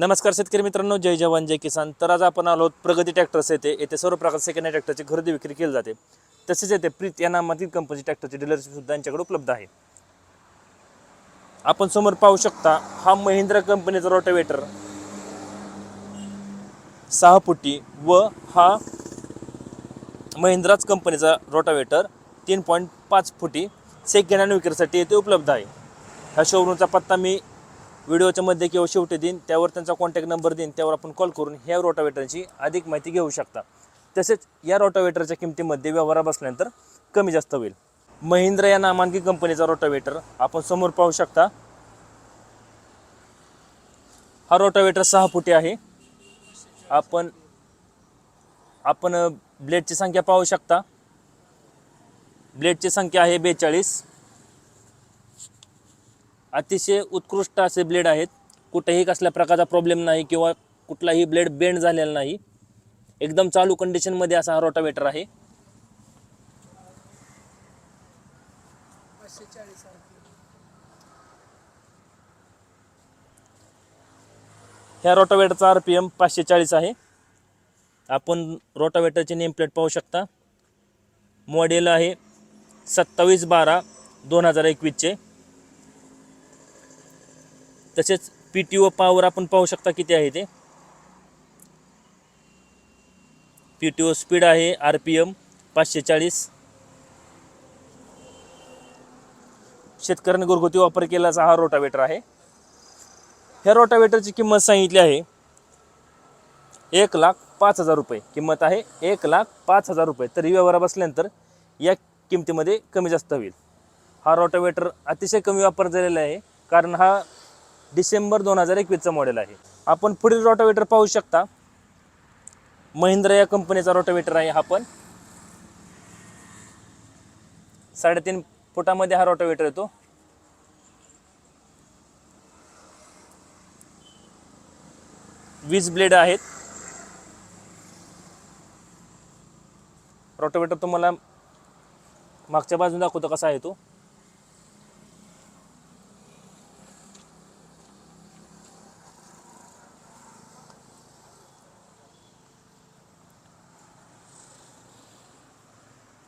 नमस्कार शेतकरी मित्रांनो जय जवान जय किसान. तर आज आपण आलो प्रगती ट्रॅक्टर्स येथे. येथे सर्व प्रकारचे सेकंड हँड ट्रॅक्टरची खरेदी विक्री केली जाते. तसेच येथे प्रीत या नामातील कंपनीची ट्रॅक्टरची डीलरशिप सुद्धा यांच्याकडे उपलब्ध आहे. आपण समोर पाहू शकता हा महिंद्रा कंपनीचा रोटावेटर. सहा फुटी व हा महिंद्राच कंपनीचा रोटावेटर तीन पॉईंट पाच फुटी सेकंड हँड विक्रीसाठी येथे उपलब्ध आहे. ह्या शोरूमचा पत्ता मी व्हिडिओच्या मध्ये किंवा शेवटी देईन त्यावर त्यांचा कॉन्टॅक्ट नंबर देईन त्यावर आपण कॉल करून ह्या रोटावेटरची अधिक माहिती घेऊ शकता. तसेच या रोटावेटरच्या किमतीमध्ये व्यवहार बसल्यानंतर कमी जास्त होईल. महिंद्रा या नामांकित कंपनीचा रोटावेटर आपण समोर पाहू शकता. हा रोटावेटर सहा फुटी आहे. आपण आपण ब्लेडची संख्या पाहू शकता. ब्लेडची संख्या आहे बेचाळीस. अतिशय उत्कृष्ट असे ब्लेड आहेत. कुठेही कसल्या प्रकारचा प्रॉब्लेम नाही किंवा कुठलाही ब्लेड बेंड झालेला नाही. एकदम चालू कंडिशनमध्ये असा हा रोटावेटर आहे. ह्या रोटावेटरचा आर पी एम पाचशे चाळीस आहे. आपण रोटावेटरचे नेम प्लेट पाहू शकता. मॉडेल आहे सत्तावीस बारा दोन हजार एकवीसचे. तसेच पी टी ओ पॉवर आपण पाहू शकता किती आहे ते. पी टी ओ स्पीड आहे आर पी एम पाचशे चाळीस शेतकऱ्यांनी घरगुती वापर केल्याचा हा रोटावेटर आहे. ह्या रोटावेटरची किंमत सांगितली आहे एक लाख पाच हजार रुपये. किंमत आहे एक लाख पाच हजार रुपये. तरी व्यवहारा बसल्यानंतर या किमतीमध्ये कमी जास्त होईल. हा रोटावेटर अतिशय कमी वापर झालेला आहे कारण हा डिसेंबर दोन हजार एकवीसचं मॉडेल आहे. आपण पुढील रोटावेटर पाहू शकता. महिंद्रा या कंपनीचा रोटावेटर आहे हा पण. साडेतीन फुटामध्ये हा रोटावेटर येतो. वीज ब्लेड आहेत. रोटावेटर तुम्हाला मागच्या बाजून दाखवतो कसा आहे तो.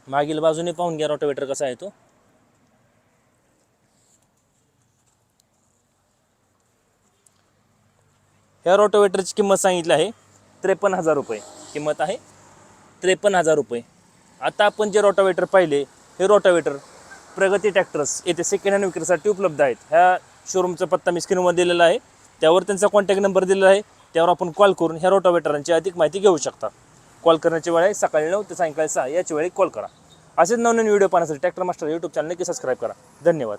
मागील बाजूने पाहून घ्या रोटावेटर कसा आहे तो. ह्या रोटावेटरची किंमत सांगितली आहे त्रेपन्न हजार रुपये. किंमत आहे त्रेपन्न हजार रुपये. आता आपण जे रोटावेटर पाहिले हे रोटावेटर प्रगती ट्रॅक्टर्स येथे सेकंड हँड विक्रीसाठी उपलब्ध आहेत. ह्या शोरूमचा पत्ता मी स्क्रीनवर दिलेला आहे. त्यावर त्यांचा कॉन्टॅक्ट नंबर दिलेला आहे. त्यावर आपण कॉल करून ह्या रोटावेटरांची अधिक माहिती घेऊ शकता. कॉल करण्याची वेळ आहे सकाळी नऊ ते सायंकाळी सहा याची वेळी कॉल करा. असेच नवनवीन व्हिडिओ पाहण्यासाठी ट्रॅक्टर मास्टर यूट्यूब चॅनल नक्की सबस्क्राईब करा. धन्यवाद.